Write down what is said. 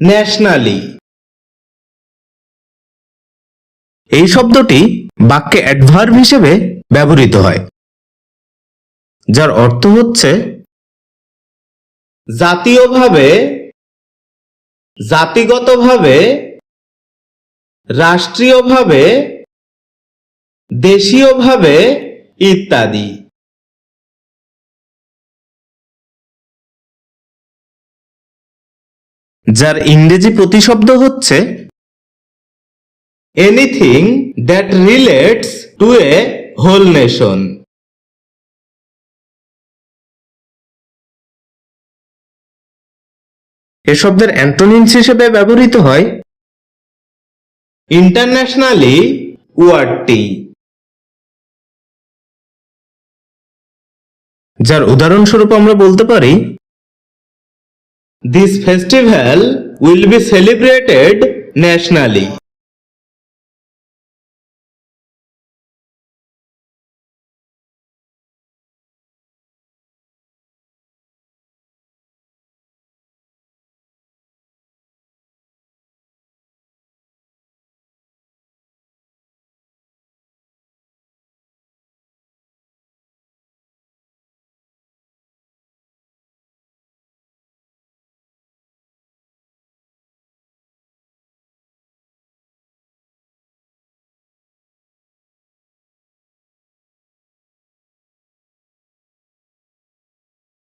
Nationally. এই শব্দটি বাক্যে অ্যাডভার্ব হিসেবে ব্যবহৃত হয়, যার অর্থ হচ্ছে জাতীয়ভাবে, জাতিগতভাবে, রাষ্ট্রীয়ভাবে, দেশীয়ভাবে ইত্যাদি। যার ইংরেজি প্রতিশব্দ হচ্ছে anything that relates to a whole nation এ শব্দের অ্যান্টোনিমস হিসেবে ব্যবহৃত হয় ইন্টারন্যাশনালি ওয়ার্ডটি যার উদাহরণস্বরূপ আমরা বলতে পারি This festival will be celebrated nationally.